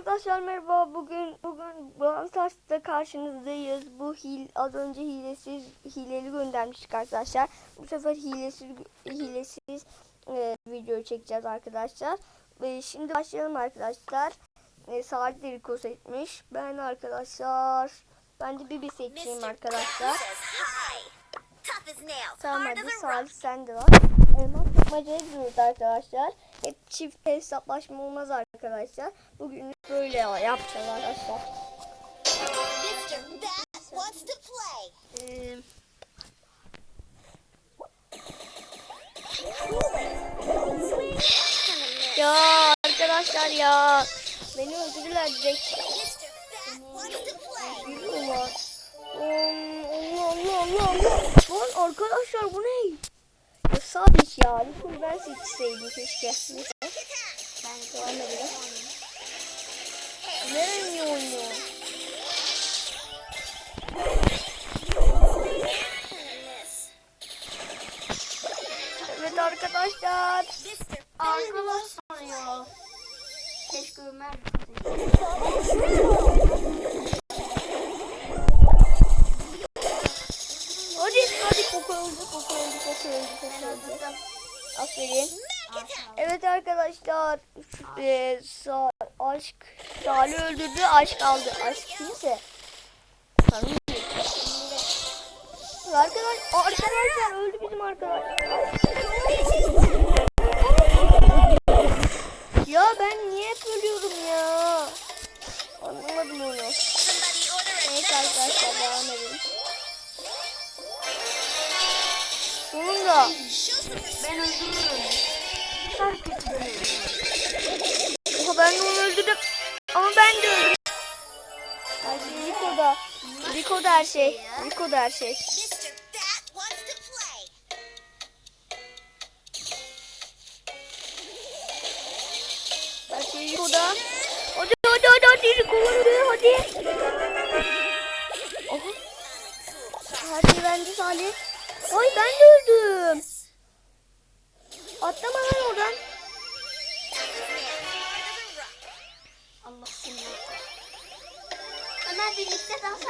arkadaşlar merhaba. Bugün bugün Brawl karşınızdayız. Bu hil az önce hilesiz hileli göndermiştik arkadaşlar. Bu sefer hilesiz hilesiz e, video çekeceğiz arkadaşlar. Ve şimdi başlayalım arkadaşlar. E, Salih de request etmiş. Ben arkadaşlar ben de Bibi seçeyim arkadaşlar. Tamam hadi Salih sen de var. Elmas yapmacaya gidiyoruz arkadaşlar. Hep çift hesaplaşma olmaz arkadaşlar. Bugün böyle yapacağız arkadaşlar. Ee, ya arkadaşlar ya. Beni öldürdüler direkt. Allah Allah Allah Allah. Lan arkadaşlar bu ne? Ya sabit ya. Lütfen ben seçseydim keşke. Neyse. Ben devam edelim. Ne oynuyor? Evet arkadaşlar. Arkadaşlar ya. Keşke Ömer Hadi hadi koku öldü koku öldü koku öldü koku öldü. Aferin. Evet arkadaşlar. E, aşk Salih öldürdü aşk aldı. Aşk kimse. Arkadaş, arkadaşlar öldü bizim arkadaş. Şey Rico'da. Rico'da her şey. Her şey. To play. Her şey Rico'da. Hadi hadi hadi hadi Rico hadi. Oha. Her şey bende Salih. Ay ben de öldüm. Atlama lan oradan. Allah seni. Ömer birlikte it, man.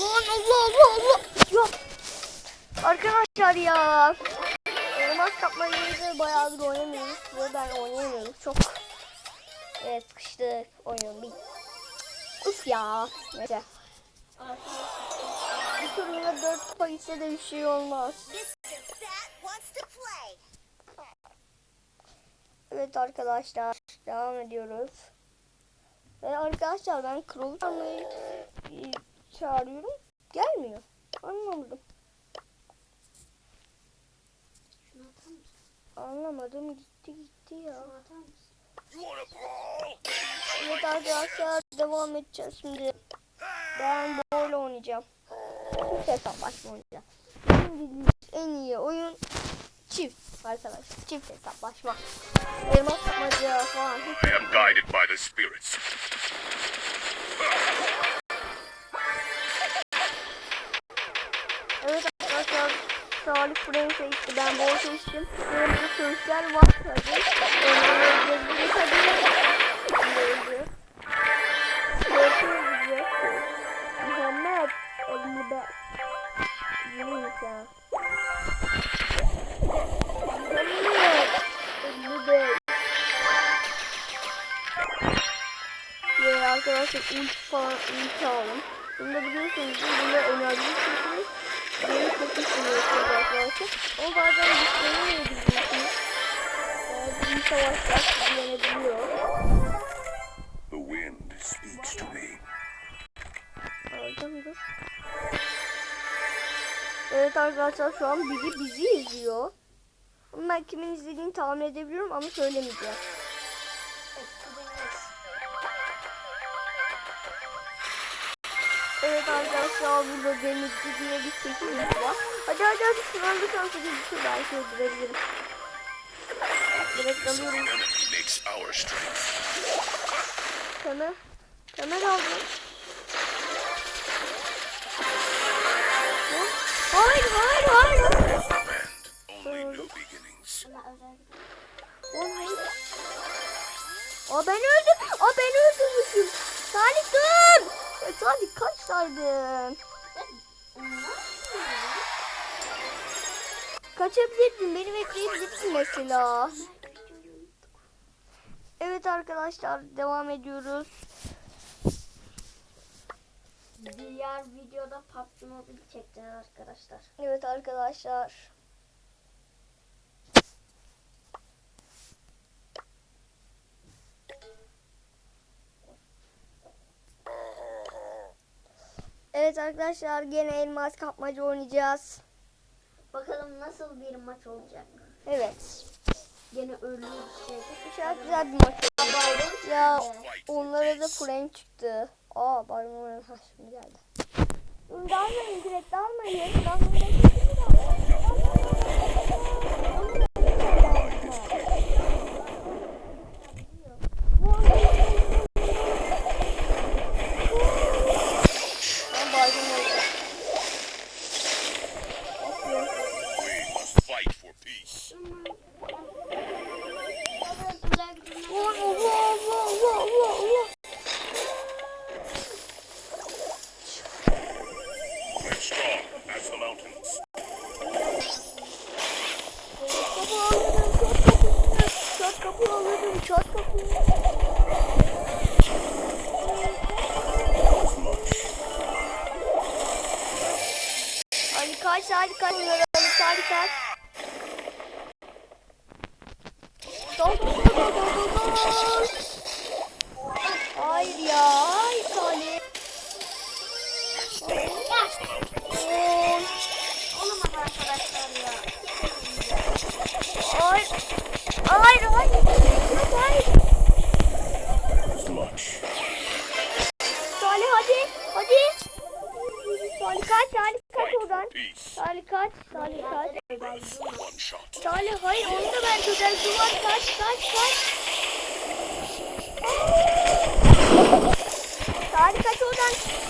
Lan Allah Allah Allah. Ya. Arkadaşlar ya. Elmas kapmayı bayağıdır oynamıyoruz ve ben oynayamıyorum çok. Evet sıkıştık oyun bir. Uf ya. Neyse. Bir turunda 4 kupa gitse de bir şey olmaz. Evet arkadaşlar devam ediyoruz. Ve arkadaşlar ben Crow'u çağırmayı e, çağırıyorum. Gelmiyor. Anlamadım. Anlamadım gitti gitti ya. Evet arkadaşlar devam edeceğiz şimdi. Ben böyle oynayacağım. Çift hesaplaşma oynayacağım. Benim bildiğim en iyi oyun çift arkadaşlar. Çift hesaplaşma. Elmas kapmaca falan hiç I am guided by the spirits. Evet arkadaşlar Salih Frame seçti. Ben bol seçtim. Yanımda sözler var tabi. Hadi. Öldü. Görüşürüz. Muhammed. Elini be. Yürüyün ya. Arkadaşlar ult falan ult aldım. Bunu da biliyorsunuz bunda enerji çekilir. Beni çok düşünüyorsunuz arkadaşlar. Ama bazen güçlerini de biliyorsunuz. Bazı savaşlar sizi yenebiliyor. The wind speaks to me. Alacağım dur. Evet arkadaşlar şu an biri bizi izliyor. Ama ben kimin izlediğini tahmin edebiliyorum ama söylemeyeceğim. Evet arkadaşlar burada demirci diye bir seçimimiz var. Hadi hadi hadi bir tane seçim bir şey belki öldürebilirim. Direkt alıyorum. Kemer. Kemer aldım. Hayır hayır hayır. Oğlum hayır. Aa ben öldüm. Aa ben öldürmüşüm. Salih dur. Ya, Salih kaçsaydın. Kaçabilirdin. Beni bekleyebilirsin mesela. Evet arkadaşlar devam ediyoruz. Diğer videoda PUBG Mobile çekeceğiz arkadaşlar. Evet arkadaşlar. Evet arkadaşlar gene elmas kapmaca oynayacağız. Bakalım nasıl bir maç olacak. Evet. Gene ölü şey. Çok güzel bir maç. Bayram Ya onlara da frank çıktı. Aa bayram ha şimdi geldi. Dalmayın direkt dalmayın. Dalmayın. Kaç, hadi kaç. Bunları alıp hadi kaç. Dol dol dol dol. Hayır ya,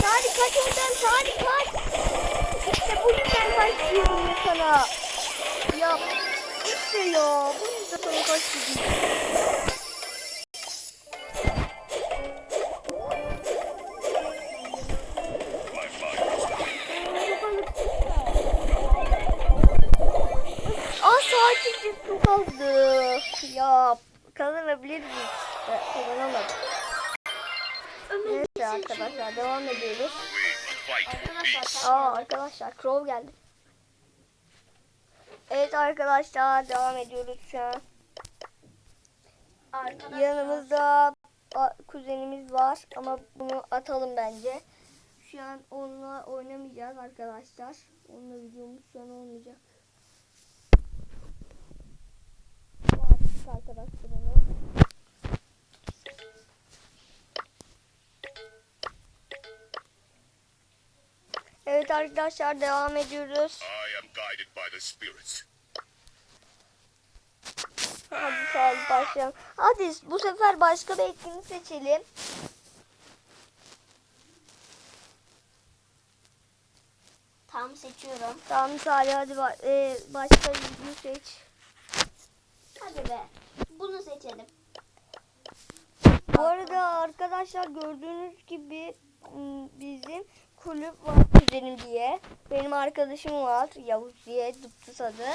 Salih kaç oradan. Salih kaç. İşte bu yüzden kaç diyorum ya sana. Ya işte ya. Bu yüzden sana kaç diyorum. Aa sadece su kaldı. Ya kazanabilir miyiz? işte? Neyse arkadaşlar devam ediyoruz. Peace. Aa arkadaşlar Crow geldi. Evet arkadaşlar devam ediyoruz şu an. Arkadaşlar. Yanımızda kuzenimiz var ama bunu atalım bence. Şu an onunla oynamayacağız arkadaşlar. Onunla videomuz şu an olmayacak. Bu artık arkadaşlarını. Evet arkadaşlar devam ediyoruz. I am guided by the spirits. Hadi Salih başlayalım. Hadi bu sefer başka bir etkinlik seçelim. Tam seçiyorum. Tamam Salih hadi ba- e, başka bir seç. Hadi be. Bunu seçelim. Bu arada arkadaşlar gördüğünüz gibi m, bizim kulüp var kuzenim diye. Benim arkadaşım var Yavuz diye Duptus adı.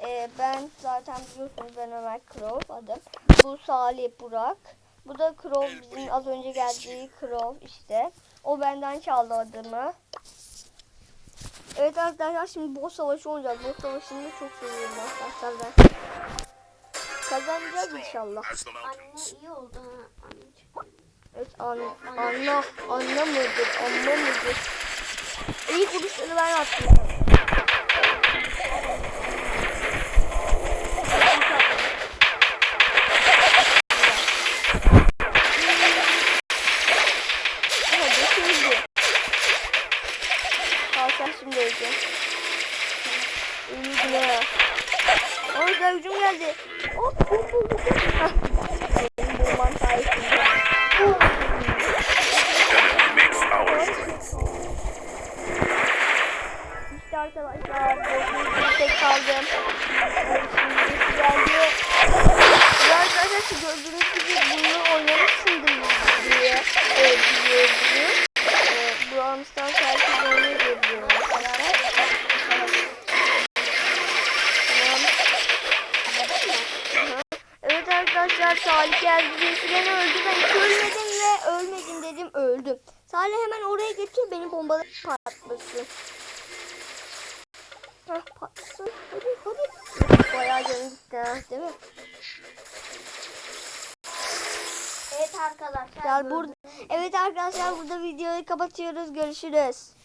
E, ben zaten biliyorsunuz ben Ömer Krov adım. Bu Salih Burak. Bu da Krov bizim az önce geldiği Krov işte. O benden çaldı adımı. Evet arkadaşlar şimdi boss savaşı olacak. Boss savaşını da çok seviyorum arkadaşlar ben. Kazanacağız inşallah. Anne iyi oldu ha. Anne. Evet an, anla, anla mıdır, anla mıdır? İyi kuruşları ben attım. Hadi şimdi. Öleceksin. Öldü ne? Orada hücum geldi. Hop hop hop. Benim bulman sayesinde. Bunu oynamışsındır diye e, biliyorum. E, Stars herkes oynuyor diye biliyorum arkadaşlar. Evet arkadaşlar Salih geldi birisinden öldü. Ben hiç ölmedim ve ölmedim dedim öldüm. Salih hemen oraya geçiyor beni bombalar patlasın. Heh patlasın. Hadi hadi. Bayağı canım gitti ha değil mi? Evet arkadaşlar. Burada. Evet arkadaşlar burada videoyu kapatıyoruz. Görüşürüz.